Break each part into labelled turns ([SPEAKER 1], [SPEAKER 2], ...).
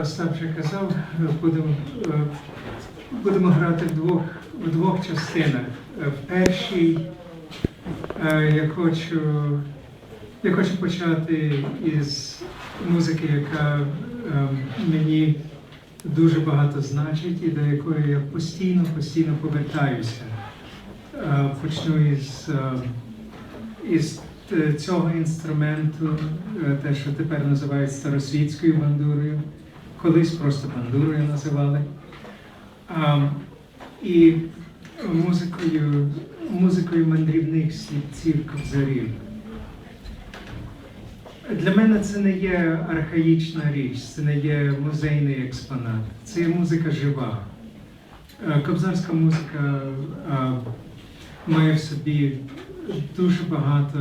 [SPEAKER 1] Остап вже казав, будемо, е, будемо грати в двох, в двох частинах. Е, В першій е, я хочу, я хочу почати із музики, яка е, мені дуже багато значить і до якої я постійно, постійно повертаюся. Е, Почну із, е, із е, цього інструменту, е, те, що тепер називають старосвітською бандурою, колись просто бандурою називали. А, і музикою, музикою мандрівних слідців кобзарів. Для мене це не є архаїчна річ, це не є музейний експонат, це є музика жива. Е, Кобзарська музика е, має в собі дуже багато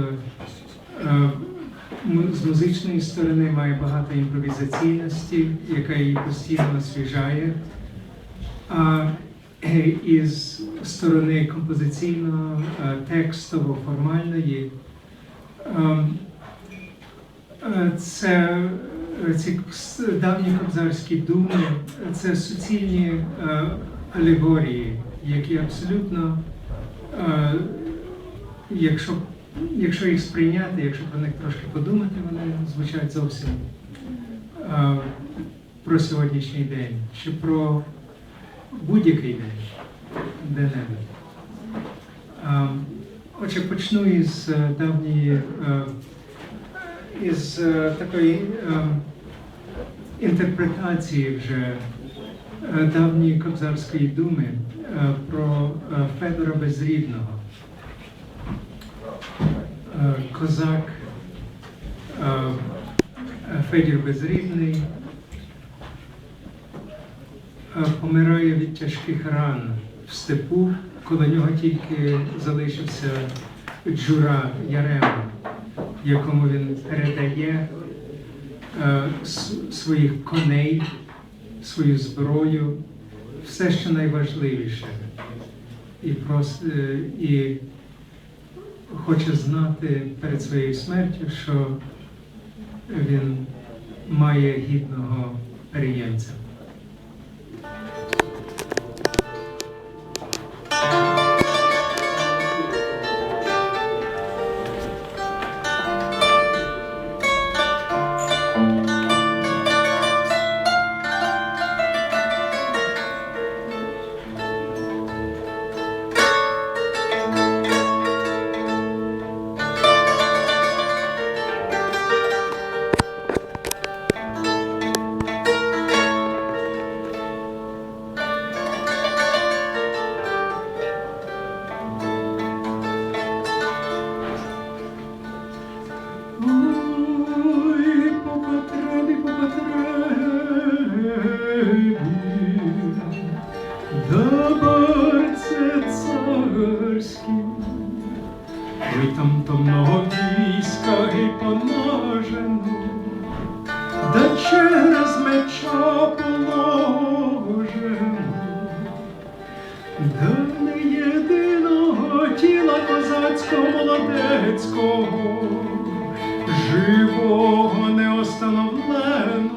[SPEAKER 1] е, му- з музичної сторони має багато імпровізаційності, яка її постійно освіжає. А е, із сторони композиційно, е, текстово, формальної, ем, е, це ці давні кобзарські думи, це суцільні алегорії, які абсолютно, якщо, якщо їх сприйняти, якщо про них трошки подумати, вони звучать зовсім е, про сьогоднішній день чи про будь-який день, де-небудь. Отже, почну із е, давньої, е, із е, такої е, інтерпретації вже е, давньої кобзарської думи е, про е, Федора Безрідного. Е, Козак е, е, Федір Безрідний помирає від тяжких ран в степу, коли нього тільки залишився Джура Ярема, якому він передає своїх коней, свою зброю, все, що найважливіше. І, прос, е, і хоче знати перед своєю смертю, що він має гідного переємця. Царський, ой там томного війська і понажено, да через меча положено, да не єдиного тіла козацького молодецького, живого неостановленого.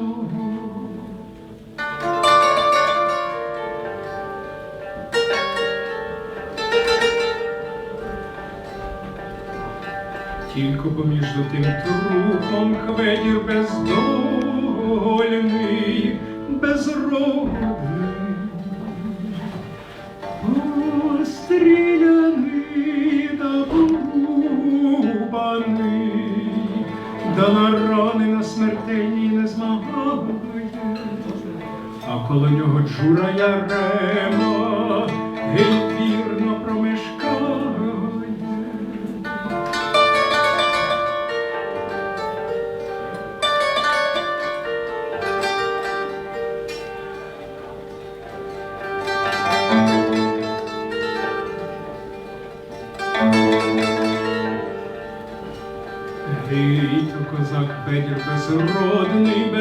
[SPEAKER 1] Тільки поміж тим трупом хведір бездольний, безродний, постріляний да порубаний, да рани на смертельні не змагає, а коло нього джура ярема, геть вірно козак Федір безродний,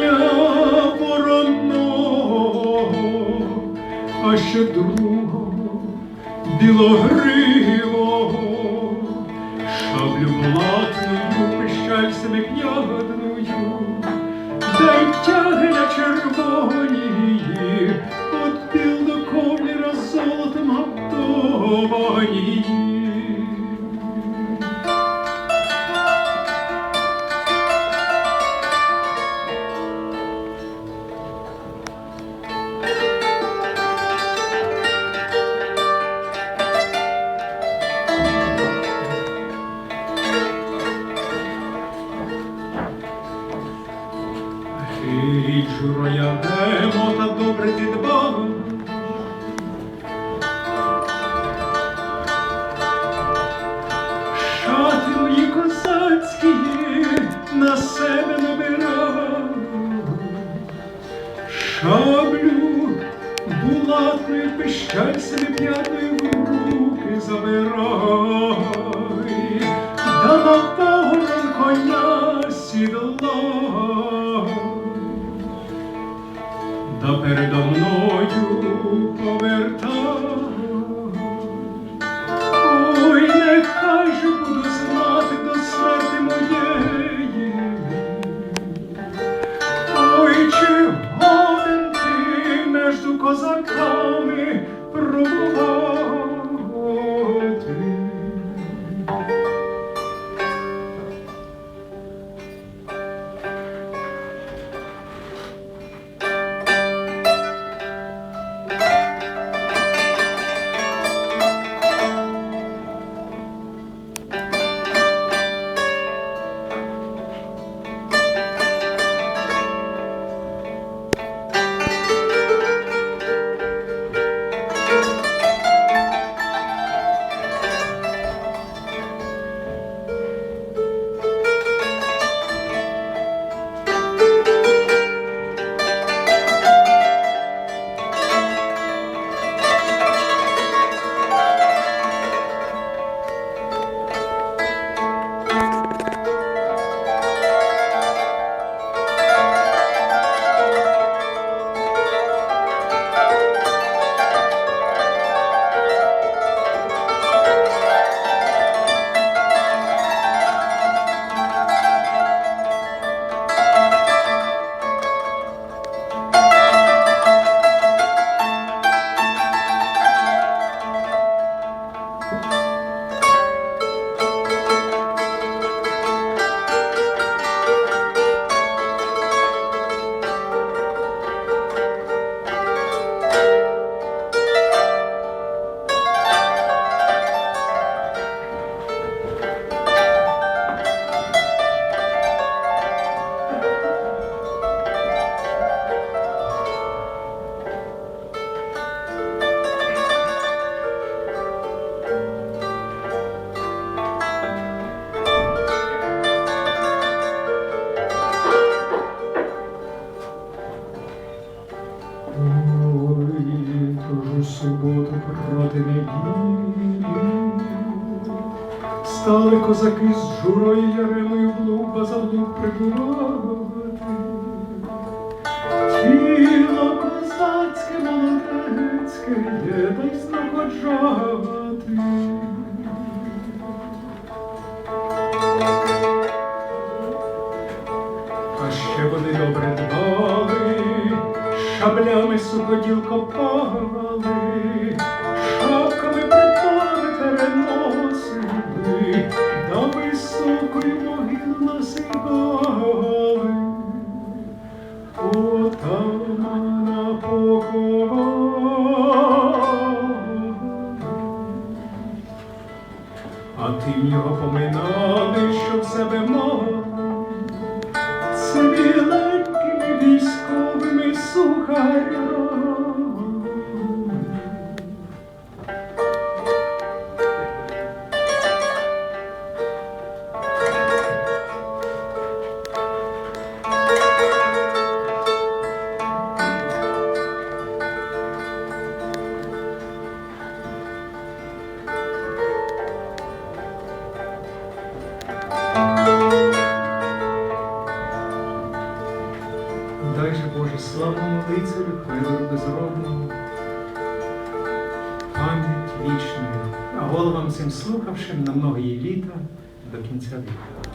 [SPEAKER 1] коня воронного, а ще другого білогривого, шаблю булатною пищальцями п'ятою в руки забирай, да на погорон коня сідла, да передо мною проти неділі Стали козаки з журою Яремою в луг базав луг прибувати. Тіло козацьке молодецьке є десь знаходжати. А ще вони добре дбали, шаблями суходіл копали, А тим його поминали, щоб себе мав Лицарю, Федору безродному, пам'ять вічну, а головам цим слухавшим на многії літа до кінця віку.